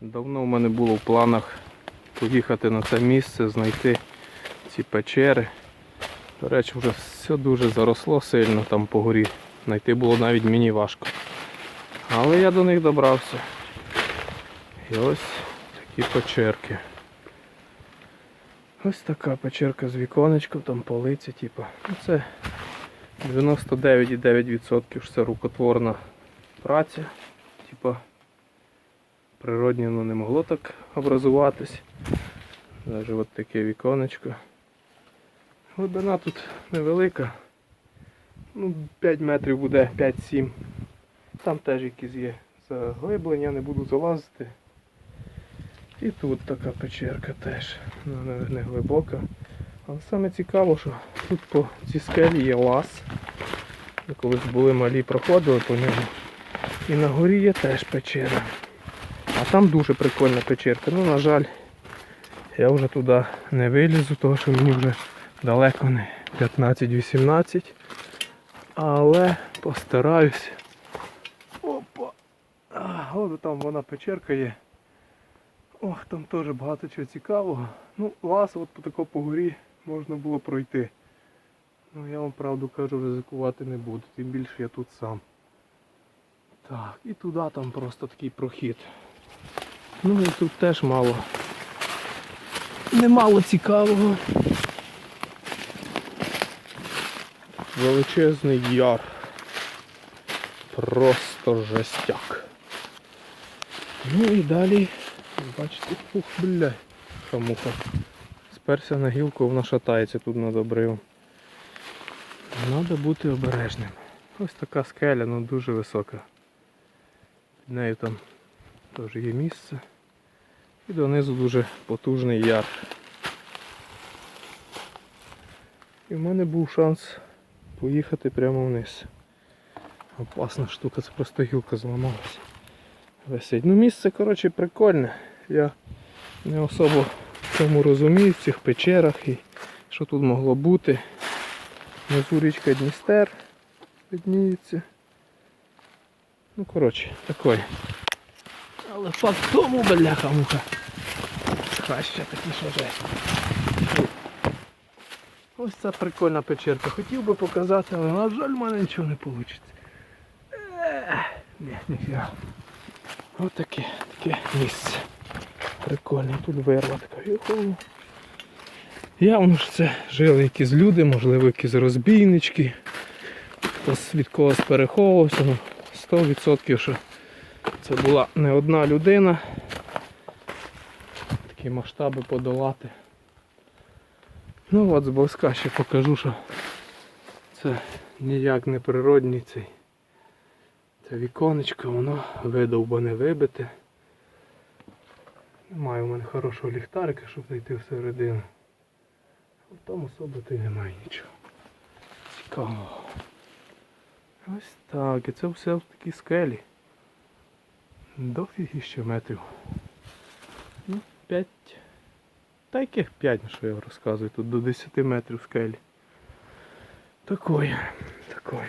Давно в мене було в планах поїхати на це місце, знайти ці печери. До речі, вже все дуже заросло сильно там по горі. Знайти було навіть мені важко. Але я до них добрався. І ось такі печерки. Ось така печерка з віконечком, там полиця, типу. Ну це 99,9% що це рукотворна праця. Типа природньо воно не могло так образуватись. Навіть от таке віконечко. Глибина тут невелика. Ну, 5 метрів буде, 5-7. Там теж якісь є заглиблення, не буду залазити. І тут така печерка теж. Ну, не, не глибока. Але саме цікаво, що тут по цій скелі є лаз. Колись були малі, проходили по ньому. І на горі є теж печера. А там дуже прикольна печерка. Ну, на жаль, я вже туди не вилізу, тому що мені вже далеко не 15-18. Але постараюсь. Опа! От там вона печерка є. Ох, там теж багато чого цікавого. Ну, лаз от по тако по горі можна було пройти. Ну я вам правду кажу, ризикувати не буду, тим більше я тут сам. Так, і туди там просто такий прохід. Ну і тут теж мало. Немало цікавого. Величезний яр. Просто жестяк. Ну і далі, бачите, ух, бля, хамуха. Сперся на гілку, вона шатається тут над обривом. Треба бути обережним. Ось така скеля, ну дуже висока. Під нею там теж є місце. І донизу дуже потужний яр. І в мене був шанс поїхати прямо вниз. Опасна штука, це просто гілка зламалася. Висить. Ну місце, коротше, прикольне. Я не особо в цьому розумію, в цих печерах і що тут могло бути. Внизу річка Дністер видніється. Ну коротше, такой. Але факт тому, бляха муха. Хаща такі що. Ось ця прикольна печерка. Хотів би показати, але на жаль, в мене нічого не вийде. Ні, ніфіга. Ось таке, таке місце. Прикольне, тут вирва така. Явно ж це жили якісь люди, можливо, якісь розбійнички. Хтось від когось переховувався. Ну, 100% що це була не одна людина. Такі масштаби подолати. Ну от зблизька ще покажу, що це ніяк не природній цей. Це віконечко, воно видовбане вибите. Немає у мене хорошого ліхтарика, щоб зайти всередину. А там особо то немає нічого. Цікавого. Ось так, і це все в такій скелі. Дофігіще метрів. Ну, 5. Та яких 5, що я розказую, тут до 10 метрів скелі. Такое, такое.